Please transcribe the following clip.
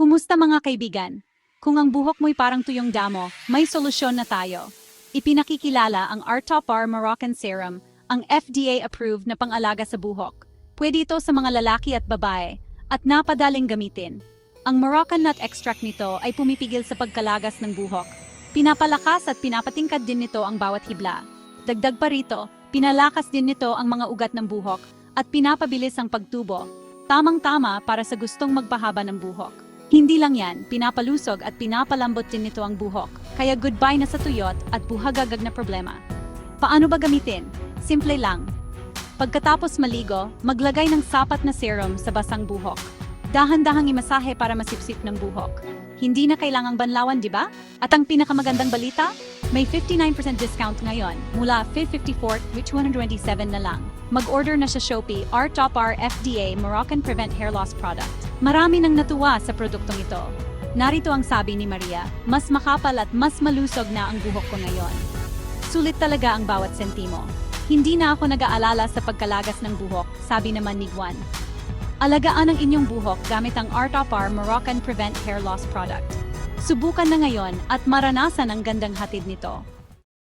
Kumusta mga kaibigan? Kung ang buhok mo'y parang tuyong damo, may solusyon na tayo. Ipinakikilala ang Artopar Moroccan Serum, ang FDA-approved na pangalaga sa buhok. Pwede ito sa mga lalaki at babae, at napadaling gamitin. Ang Moroccan nut extract nito ay pumipigil sa pagkalagas ng buhok. Pinapalakas at pinapatingkad din nito ang bawat hibla. Dagdag pa rito, pinalakas din nito ang mga ugat ng buhok at pinapabilis ang pagtubo. Tamang-tama para sa gustong magpahaba ng buhok. Hindi lang yan, pinapalusog at pinapalambot din nito ang buhok. Kaya goodbye na sa tuyot at buhagagag na problema. Paano ba gamitin? Simple lang. Pagkatapos maligo, maglagay ng sapat na serum sa basang buhok. Dahan-dahang imasahe para masipsip ng buhok. Hindi na kailangang banlawan, di ba? At ang pinakamagandang balita? May 59% discount ngayon mula 554 which 127 na lang. Mag-order na sa Shopee R-Top-R FDA Moroccan Prevent Hair Loss Product. Marami nang natuwa sa produktong ito. Narito ang sabi ni Maria, mas makapal at mas malusog na ang buhok ko ngayon. Sulit talaga ang bawat sentimo. Hindi na ako nag-aalala sa pagkalagas ng buhok, sabi naman ni Juan. Alagaan ang inyong buhok gamit ang Artopar Moroccan Prevent Hair Loss Product. Subukan na ngayon at maranasan ang gandang hatid nito.